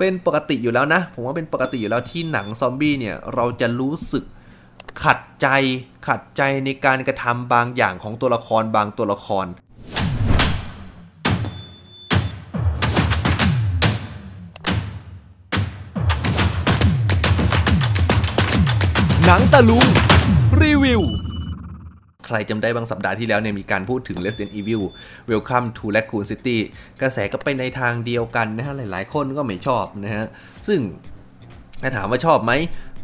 เป็นปกติอยู่แล้วนะ ผมว่าเป็นปกติอยู่แล้วที่หนังซอมบี้เนี่ยเราจะรู้สึกขัดใจขัดใจในการกระทำบางอย่างของตัวละครบางตัวละคร หนังตะลุงรีวิว รจำได้บางสัปดาห์ที่แล้วเนี่ยมีการพูดถึง Resident Evil Welcome to Raccoon City กระแสก็ไปในทางเดียวกันนะฮะ หลายๆ คนก็ไม่ชอบนะฮะ ซึ่งถ้าถามว่าชอบไหม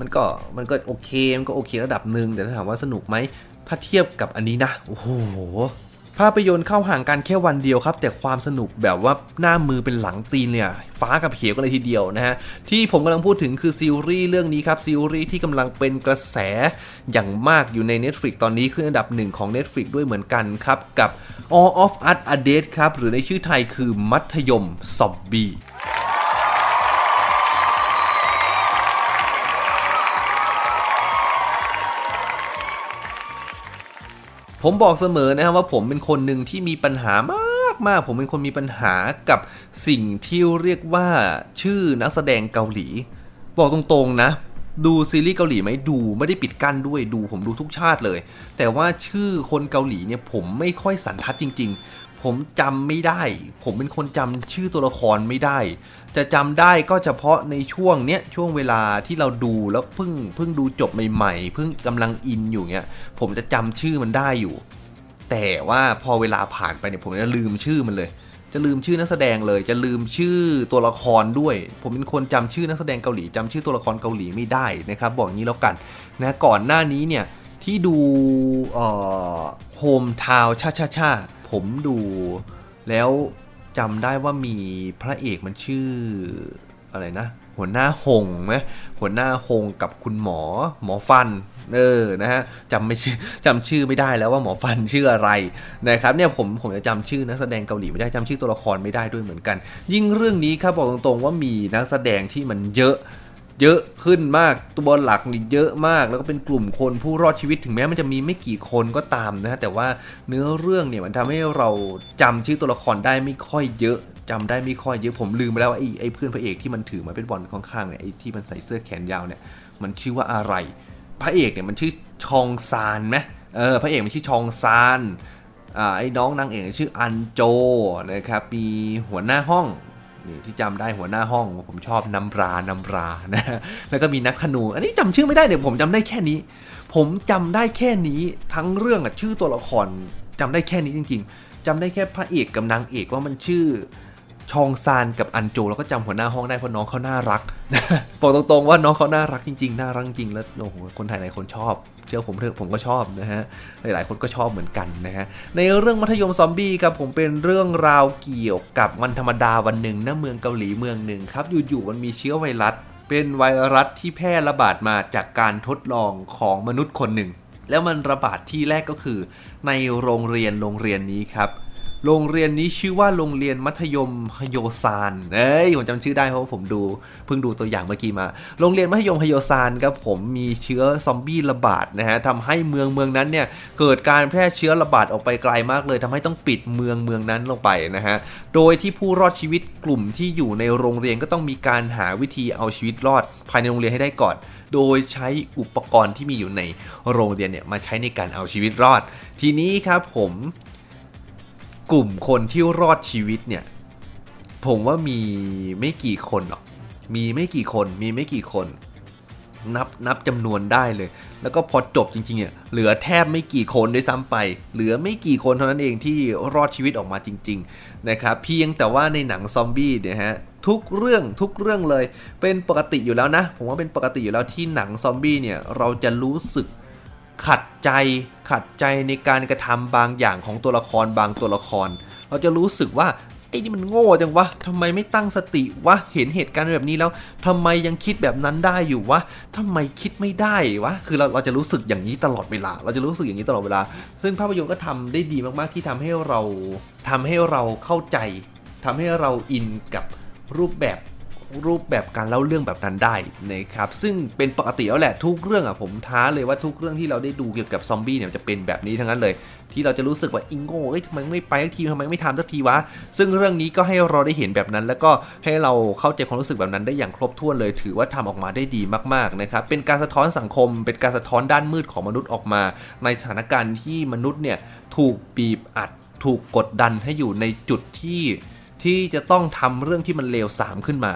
มันก็มันก็โอเค มันก็โอเคระดับหนึ่งแต่ถ้าถามว่าสนุกไหม ถ้าเทียบกับอันนี้นะ โอ้โห ภาพยนตร์เข้าห่างกันแค่วันเดียวครับ แต่ความสนุกแบบว่าหน้ามือเป็นหลังตีนเนี่ยฟ้ากับเหวกันเลยทีเดียวนะฮะที่ผมกำลังพูดถึงคือซีรีส์เรื่องนี้ครับซีรีส์ที่กำลังเป็นกระแสอย่างมากอยู่ใน Netflix ตอนนี้ขึ้นอันดับหนึ่งของ Netflix ด้วยเหมือนกันครับกับ All of Us a Dead ครับหรือในชื่อไทยคือมัธยมซอบบี้ ผมบอกเสมอนะครับว่าผมเป็นคนหนึ่งที่มีปัญหามากมากผมเป็นคนมีปัญหากับสิ่งที่เรียกว่าชื่อนักแสดงเกาหลี บอกตรงๆนะ ดูซีรีส์เกาหลีไหมดูไม่ได้ปิดกั้นด้วยดูผมดูทุกชาติเลย แต่ว่าชื่อคนเกาหลีเนี่ยผมไม่ค่อยสันทัดจริง ๆ ผมจำไม่ได้ ผมเป็นคนจำชื่อตัวละครไม่ได้ จะจำได้ก็เฉพาะในช่วงเนี้ยช่วงเวลาที่เราดูแล้วเพิ่งเพิ่งดูจบใหม่ๆเพิ่งกำลังอินอยู่เนี้ยผมจะจำชื่อมันได้อยู่ แต่ว่าพอเวลาผ่านไปเนี่ยผมจะลืมชื่อมันเลย จะลืมชื่อนักแสดงเลย จะลืมชื่อตัวละครด้วย ผมเป็นคนจำชื่อนักแสดงเกาหลีจำชื่อตัวละครเกาหลีไม่ได้นะครับ บอกงี้แล้วกันนะก่อนหน้านี้เนี่ยที่ดูโฮมทาวชาชาชา ผมดูแล้วจำได้ว่ามีพระเอกมันชื่ออะไรนะ หัวหน้าหงไหมหัวหน้าหงกับคุณหมอหมอฟันเออ นะฮะจำไม่ชื่อจำชื่อไม่ได้แล้วว่าหมอฟันชื่ออะไรนะครับเนี่ยผมผมจะจำชื่อนักแสดงเกาหลีไม่ได้จำชื่อตัวละครไม่ได้ด้วยเหมือนกัน ยิ่งเรื่องนี้ครับบอกตรงๆว่ามีนักแสดงที่มันเยอะ เยอะขึ้นมากตัวหลักนี่เยอะมาก แล้วก็เป็นกลุ่มคนผู้รอดชีวิตถึงแม้มันจะมีไม่กี่คนก็ตามนะฮะแต่ว่าเนื้อเรื่องเนี่ยมันทำให้เราจำชื่อตัวละครได้ไม่ค่อยเยอะจำได้ไม่ค่อยเยอะผมลืมไปแล้วว่าไอ้ไอ้เพื่อนพระเอกที่มันถือมาเป็นบอลข้างๆเนี่ยไอ้ที่มันใส่เสื้อแขนยาวเนี่ยมันชื่อว่าอะไร พระเอกเนี่ยมันชื่อชองซานไหมเออพระเอกมันชื่อชองซานอ่าไอ้น้องนางเอกชื่ออันโจนะครับมีหัวหน้าห้อง นี่ที่จำได้หัวหน้าห้องผมชอบน้ำราน้ำรานะแล้วก็มีนักขนู อันนี้จำชื่อไม่ได้เนี่ยผมจำได้แค่นี้ ผมจำได้แค่นี้ทั้งเรื่องอะชื่อตัวละครจำได้แค่นี้จริง ๆจำได้แค่พระเอกกับนางเอกว่ามันชื่อ ชองซานกับอันโจแล้วก็จำหัวหน้าห้องได้เพราะน้องเขาน่ารักบอกตรงๆว่าน้องเขาน่ารักจริงๆน่ารักจริงแล้วโอ้โหคนไทยหลายคนชอบ เชื่อผมเถอะผมก็ชอบนะฮะหลายๆคนก็ชอบเหมือนกันนะฮะในเรื่องมัธยมซอมบี้ครับผมเป็นเรื่องราวเกี่ยวกับวันธรรมดาวันหนึ่งณเมืองเกาหลีเมืองหนึ่งครับอยู่ๆมันมีเชื้อไวรัส เป็นไวรัสที่แพร่ระบาดมาจากการทดลองของมนุษย์คนหนึ่งแล้วมันระบาดที่แรกก็คือ ในโรงเรียนโรงเรียนนี้ครับ โรงเรียนนี้ชื่อว่าโรงเรียนมัธยมฮโยซานเอ้ยผมจำชื่อได้เพราะว่าผมดูเพิ่งดูตัวอย่างเมื่อกี้มา โรงเรียนมัธยมฮโยซานครับผมมีเชื้อซอมบี้ระบาดนะฮะทำให้เมืองเมืองนั้นเนี่ยเกิดการแพร่เชื้อระบาดออกไปไกลมากเลยทำให้ต้องปิดเมืองเมืองนั้นลงไปนะฮะโดยที่ผู้รอดชีวิตกลุ่มที่อยู่ในโรงเรียนก็ต้องมีการหาวิธีเอาชีวิตรอด ภายในโรงเรียนให้ได้ก่อนโดยใช้อุปกรณ์ที่มีอยู่ในโรงเรียนเนี่ยมาใช้ในการเอาชีวิตรอด ทีนี้ครับผม กลุ่มคนที่รอดชีวิตเนี่ย ผมว่ามีไม่กี่คนหรอก มีไม่กี่คน มีไม่กี่คน นับนับจำนวนได้เลย แล้วก็พอจบจริงๆเนี่ยเหลือแทบไม่กี่คนด้วยซ้ำไป เหลือไม่กี่คนเท่านั้นเองที่รอดชีวิตออกมาจริง ๆ นะครับ เพียงแต่ว่าในหนังซอมบี้เนี่ยฮะทุกเรื่องทุกเรื่องเลย เป็นปกติอยู่แล้วนะ ผมว่าเป็นปกติอยู่แล้วที่หนังซอมบี้เนี่ยเราจะรู้สึก ขัดใจขัดใจในการกระทำบางอย่างของตัวละครบางตัวละคร เราจะรู้สึกว่าไอ้นี่มันโง่จังวะทำไมไม่ตั้งสติวะ เห็นเหตุการณ์แบบนี้แล้วทำไมยังคิดแบบนั้นได้อยู่วะทำไมคิดไม่ได้วะ คือเราเราจะรู้สึกอย่างนี้ตลอดเวลา เราจะรู้สึกอย่างนี้ตลอดเวลา ซึ่งภาพยนตร์ก็ทำได้ดีมากๆที่ทำให้เราทำให้เราเข้าใจทำให้เราอินกับรูปแบบ รูปแบบการเล่าเรื่องแบบนั้นได้นะครับซึ่งเป็นปกติแล้วแหละทุกเรื่องอะผมท้าเลยว่าทุกเรื่องที่เราได้ดูเกี่ยวกับซอมบี้เนี่ยจะเป็นแบบนี้ทั้งนั้นเลย ที่เราจะรู้สึกว่าอิงโง่เอ้ยทำไมไม่ไปสักทีทำไมไม่ทำสักทีวะซึ่งเรื่องนี้ก็ให้เราได้เห็นแบบนั้น แล้วก็ให้เราเข้าใจความรู้สึกแบบนั้นได้อย่างครบถ้วนเลย ถือว่าทำออกมาได้ดีมากๆนะครับเป็นการสะท้อนสังคม เป็นการสะท้อนด้านมืดของมนุษย์ออกมา ในสถานการณ์ที่มนุษย์เนี่ยถูกบีบอัดถูกกดดันให้อยู่ในจุดที่ ที่จะต้องทำเรื่องที่มันเลวสามขึ้นมา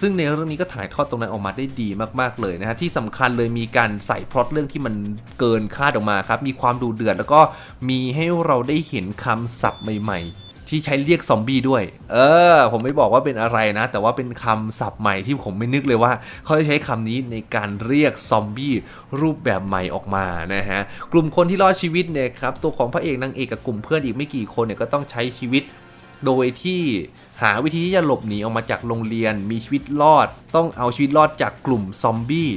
ซึ่งในเรื่องนี้ก็ถ่ายทอดตรงนั้นออกมาได้ดีมากๆเลยนะฮะที่สำคัญเลยมีการใส่พล็อตเรื่องที่มันเกินคาดออกมาครับมีความดูเดือดแล้วก็มีให้เราได้เห็นคำศัพท์ใหม่ๆที่ใช้เรียกซอมบี้ด้วย เออ ผมไม่บอกว่าเป็นอะไรนะ แต่ว่าเป็นคำศัพท์ใหม่ที่ผมไม่นึกเลยว่า เขาจะใช้คำนี้ในการเรียกซอมบี้รูปแบบใหม่ออกมานะฮะ กลุ่มคนที่รอดชีวิตเนี่ยครับ ตัวของพระเอกนางเอกกับกลุ่มเพื่อนอีกไม่กี่คนเนี่ยก็ต้องใช้ชีวิต โดยที่หาวิธีที่จะหลบหนีออกมาจากโรงเรียน มีชีวิตรอด ต้องเอาชีวิตรอดจากกลุ่มซอมบี้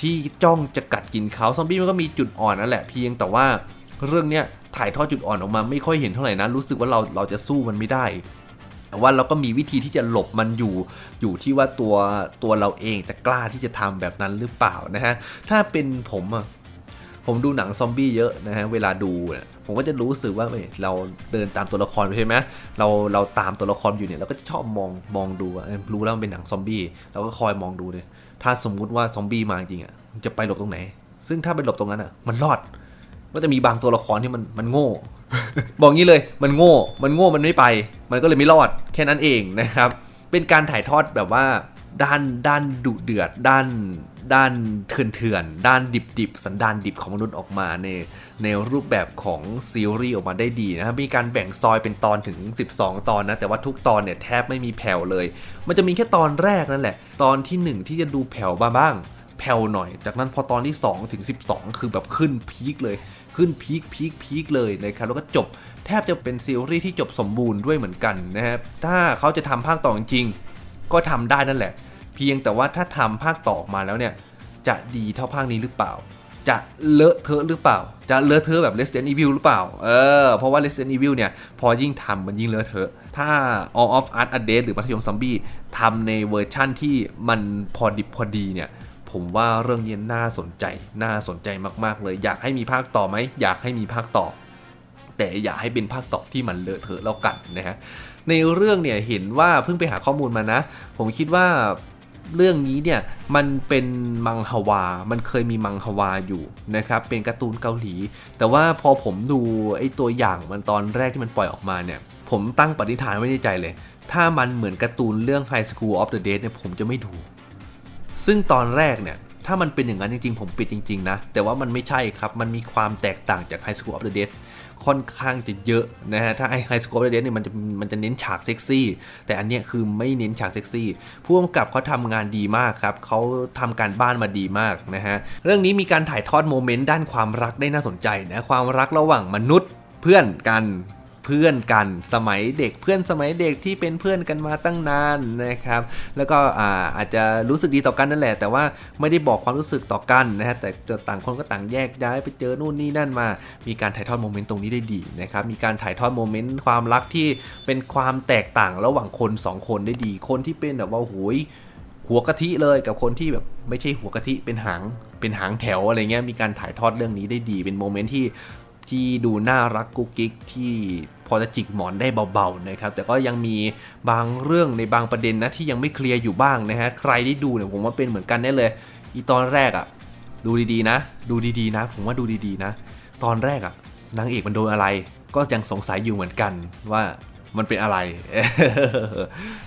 ที่จ้องจะกัดกินเขาซอมบี้มันก็มีจุดอ่อนนั่นแหละเพียงแต่ว่าเรื่องเนี้ยถ่ายทอดจุดอ่อนออกมาไม่ค่อยเห็นเท่าไหร่นะรู้สึกว่าเราเราจะสู้มันไม่ได้แต่ว่าเราก็มีวิธีที่จะหลบมันอยู่ อยู่ที่ว่าตัวตัวเราเองจะกล้าที่จะทำแบบนั้นหรือเปล่านะฮะถ้าเป็นผมอะ ผมดูหนังซอมบี้เยอะนะฮะเวลาดูเนี่ยผมก็จะรู้สึกว่าเราเดินตามตัวละครไปใช่ไหมเราเราตามตัวละครอยู่เนี่ยเราก็จะชอบมองมองดูเอ้ยรู้แล้วมันเป็นหนังซอมบี้เราก็คอยมองดูเลยถ้าสมมุติว่าซอมบี้มาจริงอะจะไปหลบตรงไหน ซึ่งถ้าไปหลบตรงนั้นอะ มันรอดก็จะมีบางตัวละครที่มันมันโง่ บอกงี้เลยมันโง่ มันโง่มันไม่ไป มันก็เลยไม่รอดแค่นั้นเองนะครับ เป็นการถ่ายทอดแบบว่าด้านด้านดุเดือดด้าน ด้านเถื่อนๆ ด้านดิบดิบสันดานดิบของมนุษย์ออกมาในในรูปแบบของซีรีส์ออกมาได้ดีนะครับมีการแบ่งซอยเป็นตอนถึง 12 ตอนนะ แต่ว่าทุกตอนเนี่ยแทบไม่มีแผ่วเลย มันจะมีแค่ตอนแรกนั่นแหละ ตอนที่หนึ่งที่จะดูแผ่วบ้างแผ่วหน่อย จากนั้นพอตอนที่2ถึง12 คือแบบขึ้นพีคเลย ขึ้นพีคพีคพีคเลยนะครับแล้วก็จบแทบจะเป็นซีรีส์ที่จบสมบูรณ์ด้วยเหมือนกันนะครับถ้าเขาจะทำภาคต่อจริงก็ทำได้นั่นแหละ เพียงแต่ว่าถ้าทำภาคต่อออกมาแล้วเนี่ย จะดีเท่าภาคนี้หรือเปล่า จะเลอะเทอะหรือเปล่า จะเลอะเทอะแบบ Resident Evil หรือเปล่า เออ เพราะว่า Resident Evil เนี่ย พอยิ่งทำมันยิ่งเลอะเทอะ ถ้า All of Us a Dead หรือมัธยมซอมบี้ทำในเวอร์ชั่นที่มันพอดิบพอดีเนี่ยผมว่าเรื่องนี้น่าสนใจ น่าสนใจมากๆ เลย อยากให้มีภาคต่อไหม อยากให้มีภาคต่อ แต่อย่าให้เป็นภาคต่อที่มันเลอะเทอะแล้วกันนะฮะ ในเรื่องเนี่ยเห็นว่าเพิ่งไปหาข้อมูลมานะ ผมคิดว่า เรื่องนี้เนี่ยมันเป็นมังฮวา มันเคยมีมังฮวาอยู่นะครับ เป็นการ์ตูนเกาหลี แต่ว่าพอผมดูไอ้ตัวอย่างมันตอนแรกที่มันปล่อยออกมาเนี่ย ผมตั้งปณิธานไว้ในใจเลย ถ้ามันเหมือนการ์ตูนเรื่อง High School of the Dead เนี่ยผมจะไม่ดู ซึ่งตอนแรกเนี่ย ถ้ามันเป็นอย่างนั้นจริงๆ ผมปิดจริง ๆ นะ แต่ว่ามันไม่ใช่ครับ มันมีความแตกต่างจาก High School of the Dead ค่อนข้างจะเยอะนะฮะ ถ้าไอ้ High School of the Dead เนี่ยมันจะมันจะเน้นฉากเซ็กซี่ แต่อันเนี้ยคือไม่เน้นฉากเซ็กซี่ผู้กำกับเขาทำงานดีมากครับเขาทำการบ้านมาดีมากนะฮะ เรื่องนี้มีการถ่ายทอดโมเมนต์ด้านความรักได้น่าสนใจนะ ความรักระหว่างมนุษย์เพื่อนกัน เพื่อนกันสมัยเด็กเพื่อนสมัยเด็กที่เป็นเพื่อนกันมาตั้งนานนะครับ แล้วก็อาอาจจะรู้สึกดีต่อกันนั่นแหละ แต่ว่าไม่ได้บอกความรู้สึกต่อกันนะฮะแต่ต่างคนก็ต่างแยกย้ายไปเจอนู่นนี่นั่นมา มีการถ่ายทอดโมเมนต์ตรงนี้ได้ดีนะครับมีการถ่ายทอดโมเมนต์ความรักที่เป็นความแตกต่างระหว่างคนสองคนได้ดี คนที่เป็นแบบว่าโหยหัวกะทิเลยกับคนที่แบบไม่ใช่หัวกะทิเป็นหางเป็นหางแถวอะไรเงี้ยมีการถ่ายทอดเรื่องนี้ได้ดี เป็นโมเมนต์ที่ ที่ดูน่ารักกุ๊กกิ๊กที่พอจะจิกหมอนได้เบาๆนะครับแต่ก็ยังมีบางเรื่องในบางประเด็นนะที่ยังไม่เคลียร์อยู่บ้างนะฮะใครที่ดูเนี่ยผมว่าเป็นเหมือนกันแน่เลย อีตอนแรกอะ่ะ ดูดีๆนะ ดูดีๆนะ ผมว่าดูดีๆนะ ตอนแรกอะ่ะนางเอกมันโดนอะไร ก็ยังสงสัยอยู่เหมือนกันว่า มันเป็นอะไร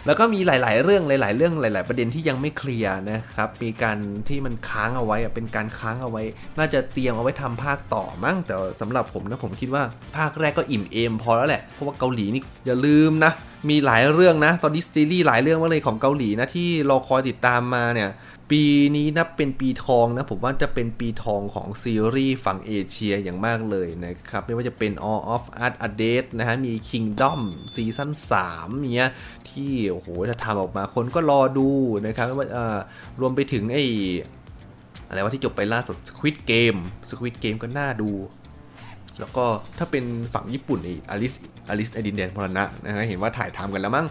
แล้วก็มีหลาย ๆ เรื่องหลาย ๆ เรื่องหลาย ๆ ประเด็นที่ยังไม่เคลียร์นะครับ มีการที่มันค้างเอาไว้เป็นการค้างเอาไว้ น่าจะเตรียมเอาไว้ทำภาคต่อมั้งแต่สำหรับผมนะผมคิดว่าภาคแรกก็อิ่มเอมพอแล้วแหละเพราะว่าเกาหลีนี่อย่าลืมนะมีหลายเรื่องนะ ตอนนี้ซีรีส์หลายเรื่องมากเลยของเกาหลีนะที่รอคอยติดตามมาเนี่ย ปีนี้นับเป็นปีทองนะ ผมว่าจะเป็นปีทองของซีรีส์ฝั่งเอเชียอย่างมากเลยนะครับ ไม่ว่าจะเป็น All of Us a d e a d นะฮะ มี Kingdom ซีซั่น3เนี้ยที่โอ้โหถ้าทำออกมาคนก็รอดูนะครับไม่ว่าอ่ารวมไปถึงไอ้อะไรว่าที่จบไปล่าสุด Squid Game Squid Game ก็น่าดู แล้วก็ถ้าเป็นฝั่งญี่ปุ่นไอ้อลิสอลิสไอดินแดนพรณะนะฮะเห็นว่าถ่ายทำกันแล้วมั้ง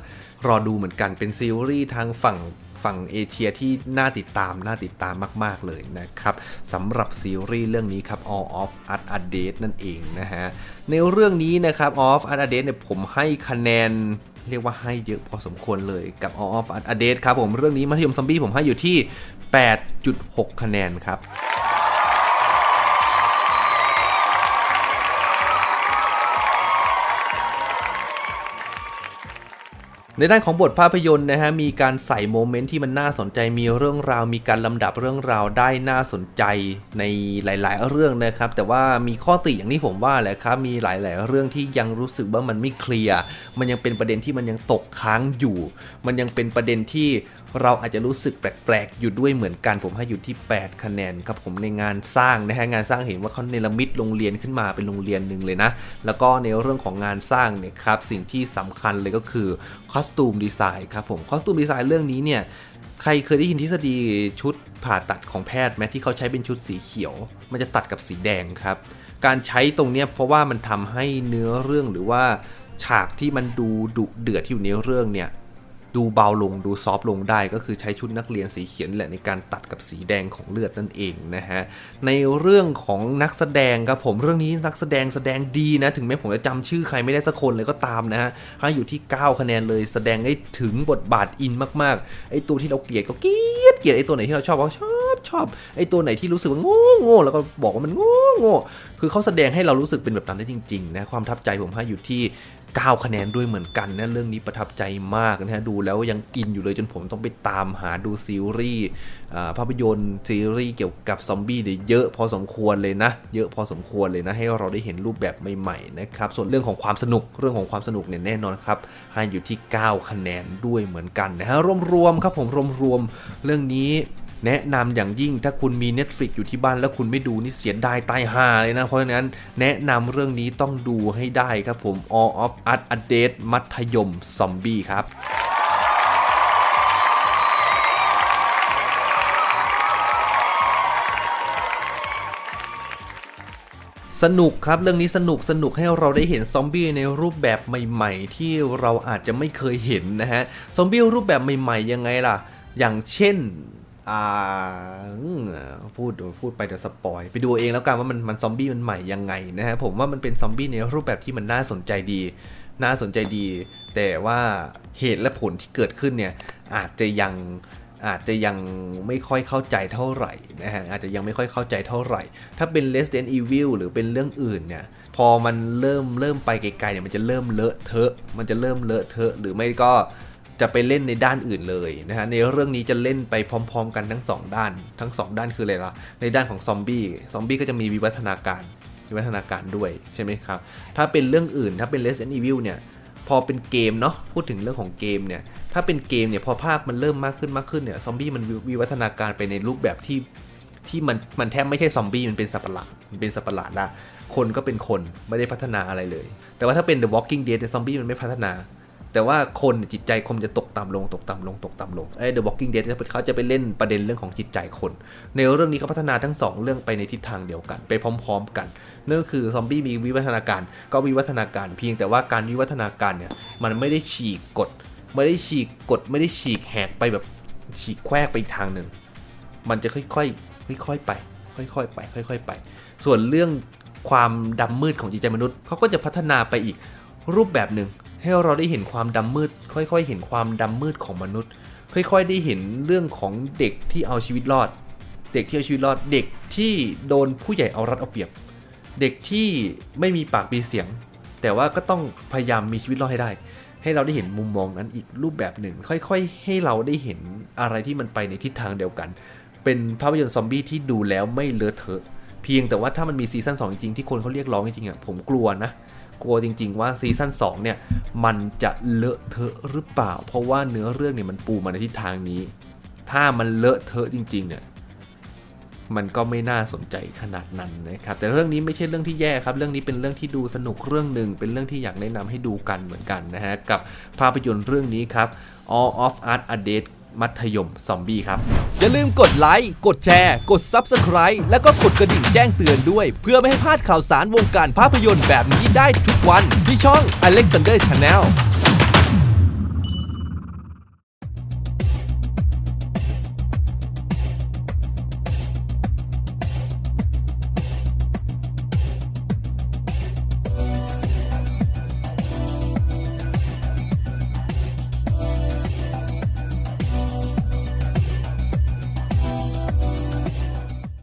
รอดูเหมือนกันเป็นซีรีส์ทางฝั่ง ฝั่งเอเชียที่น่าติดตามน่าติดตามมาก ๆ เลยนะครับสำหรับซีรีส์เรื่องนี้ครับ All of Us a d a t e นั่นเองนะฮะ ในเรื่องนี้นะครับ All of Us a d a t e เนี่ยผมให้คะแนนเรียกว่าให้เยอะพอสมควรเลยกับ All of Us a d a t e ครับผมเรื่องนี้มัธยมซอมบี้ผมให้อยู่ที่ 8.6 คะแนนครับ ในด้านของบทภาพยนตร์นะฮะมีการใส่โมเมนต์ที่มันน่าสนใจมีเรื่องราว มีการลำดับเรื่องราวได้น่าสนใจในหลาย ๆ เรื่องนะครับ แต่ว่ามีข้อติอย่างที่ผมว่าแหละครับมีหลาย ๆ เรื่องที่ยังรู้สึกว่ามันไม่เคลียร์มันยังเป็นประเด็นที่มันยังตกค้างอยู่ มันยังเป็นประเด็นที่เราอาจจะรู้สึกแปลกๆ อยู่ด้วยเหมือนกัน ผมให้อยู่ที่ 8 คะแนนครับผมในงานสร้างนะฮะงานสร้างเห็นว่าเขาเนรมิตโรงเรียนขึ้นมาเป็นโรงเรียนหนึ่งเลยนะ แล้วก็ในเรื่องของงานสร้างเนี่ยครับสิ่งที่สำคัญเลยก็คือคอสตูมดีไซน์ครับผมคอสตูมดีไซน์เรื่องนี้เนี่ยใครเคยได้ยินทฤษฎีชุดผ่าตัดของแพทย์ไหมที่เขาใช้เป็นชุดสีเขียว มันจะตัดกับสีแดงครับ การใช้ตรงเนี้ยเพราะว่ามันทำให้เนื้อเรื่องหรือว่าฉากที่มันดูดุเดือดที่อยู่ในเรื่องเนี่ย ดูเบาลงดูซอฟต์ลงได้ ก็คือใช้ชุดนักเรียนสีเขียนแหละในการตัดกับสีแดงของเลือดนั่นเองนะฮะในเรื่องของนักแสดงครับผมเรื่องนี้นักแสดงแสดงดีนะถึงแม้ผมจะจำชื่อใครไม่ได้สักคนเลยก็ตามนะฮะให้อยู่ที่ 9 คะแนนเลยแสดงได้ถึงบทบาทอินมากๆไอตัวที่เราเกลียดก็เกลียดเกลียดไอตัวไหนที่เราชอบก็ชอบชอบไอตัวไหนที่รู้สึกว่าโง่โง่แล้วก็บอกว่ามันโง่โง่คือเขาแสดงให้เรารู้สึกเป็นแบบนั้นได้จริงๆนะความทับใจผมให้อยู่ที่ 9 คะแนนด้วยเหมือนกันนะเรื่องนี้ประทับใจมากนะฮะดูแล้วยังอินอยู่เลยจนผมต้องไปตามหาดูซีรีส์ภาพยนตร์ซีรีส์เกี่ยวกับซอมบี้เนี่ยเยอะพอสมควรเลยนะ เยอะพอสมควรเลยนะ ให้เราได้เห็นรูปแบบใหม่ๆนะครับส่วนเรื่องของความสนุกเรื่องของความสนุกเนี่ยแน่นอนครับให้อยู่ที่ 9 คะแนนด้วยเหมือนกันนะฮะรวมๆครับผมรวมๆเรื่องนี้ แนะนำอย่างยิ่งถ้าคุณมี Netflix อยู่ที่บ้านแล้วคุณไม่ดูนี่เสียดายตายห่าเลยนะ เพราะฉะนั้นแนะนำเรื่องนี้ต้องดูให้ได้ครับผม All of Us a d a t e มัธยมซอมบี้ครับสนุกครับเรื่องนี้สนุกสนุกให้เราได้เห็นซอมบี้ในรูปแบบใหม่ๆ ที่เราอาจจะไม่เคยเห็นนะฮะซอมบี้รูปแบบใหม่ๆยังไงล่ะ อย่างเช่น อ่าพูดพูดไปเดี๋ยวสปอยไปดูเองแล้วกันว่ามันมันซอมบี้มันใหม่ยังไงนะฮะผมว่ามันเป็นซอมบี้ในรูปแบบที่มันน่าสนใจดี น่าสนใจดี แต่ว่าเหตุและผลที่เกิดขึ้นเนี่ยอาจจะยังอาจจะยังไม่ค่อยเข้าใจเท่าไหร่นะฮะอาจจะยังไม่ค่อยเข้าใจเท่าไหร่ ถ้าเป็น Resident Evil หรือเป็นเรื่องอื่นเนี่ยพอมันเริ่มเริ่มไปไกลๆเนี่ยมันจะเริ่มเลอะเทอะ มันจะเริ่มเลอะเทอะ หรือไม่ก็ จะไปเล่นในด้านอื่นเลยนะฮะในเรื่องนี้จะเล่นไปพร้อม ๆ กันทั้งสองด้าน ทั้งสองด้านคืออะไรล่ะในด้านของซอมบี้ซอมบี้ก็จะมีวิวัฒนาการวิวัฒนาการด้วยใช่ไหมครับ ถ้าเป็นเรื่องอื่นถ้าเป็น Resident Evil เนี่ยพอเป็นเกมเนาะพูดถึงเรื่องของเกมเนี่ยถ้าเป็นเกมเนี่ยพอภาคมันเริ่มมากขึ้นมากขึ้นเนี่ยซอมบี้มันวิวัฒนาการไปในรูปแบบที่ที่มันมันแทบไม่ใช่ซอมบี้มันเป็นสัตว์ประหลาดมันเป็นสัตว์ประหลาดละคนก็เป็นคนไม่ได้พัฒนาอะไรเลย แต่ว่าถ้าเป็น The Walking Dead เนี่ยซอมบี้มันไม่พัฒนา แต่ว่าคนจิตใจคนจะตกต่ำลงตกต่ำลงตกต่ำลงไอ้ The Walking Dead เนี่ยเขาจะไปเล่นประเด็นเรื่องของจิตใจคน ในเรื่องนี้เขาพัฒนาทั้งสองเรื่องไปในทิศทางเดียวกัน ไปพร้อม ๆ กันนั่นก็คือซอมบี้มีวิวัฒนาการก็วิวัฒนาการเพียงแต่ว่าการวิวัฒนาการเนี่ยมันไม่ได้ฉีกกฎไม่ได้ฉีกกฎไม่ได้ฉีกแหกไปแบบฉีกแควกไปอีกทางหนึ่งมันจะค่อยๆค่อยๆไป ค่อยๆไป ค่อย ๆ ไป ส่วนเรื่องความดำมืดของจิตใจมนุษย์เขาก็จะพัฒนาไปอีกรูปแบบหนึ่ง ให้เราได้เห็นความดำมืด ค่อยๆ เห็นความดำมืดของมนุษย์ ค่อยๆ ได้เห็นเรื่องของเด็กที่เอาชีวิตรอด เด็กที่เอาชีวิตรอด เด็กที่โดนผู้ใหญ่เอารัดเอาเปรียบ เด็กที่ไม่มีปากมีเสียง แต่ว่าก็ต้องพยายามมีชีวิตรอดให้ได้ ให้เราได้เห็นมุมมองนั้นอีกรูปแบบหนึ่ง ค่อยๆ ให้เราได้เห็นอะไรที่มันไปในทิศทางเดียวกัน เป็นภาพยนตร์ซอมบี้ที่ดูแล้วไม่เลอะเทอะ เพียงแต่ว่าถ้ามันมีซีซั่น2จริงๆที่คนเขาเรียกร้องจริงๆอะผมกลัวนะ กลัวจริง ๆ ว่าซีซั่น2เนี่ยมันจะเลอะเทอะหรือเปล่า เพราะว่าเนื้อเรื่องเนี่ยมันปูมาในทิศทางนี้ ถ้ามันเลอะเทอะจริง ๆ เนี่ยมันก็ไม่น่าสนใจขนาดนั้นนะครับ แต่เรื่องนี้ไม่ใช่เรื่องที่แย่ครับ เรื่องนี้เป็นเรื่องที่ดูสนุกเรื่องหนึ่ง เป็นเรื่องที่อยากแนะนำให้ดูกันเหมือนกันนะฮะ กับภาพยนตร์เรื่องนี้ครับ All of Us a d a t e มัธยมซอมบี้ครับ อย่าลืมกดไลค์ กดแชร์ กด Subscribe แล้วก็กดกระดิ่งแจ้งเตือนด้วย เพื่อไม่ให้พลาดข่าวสารวงการภาพยนตร์แบบนี้ได้ทุกวันที่ช่อง Alexander Channel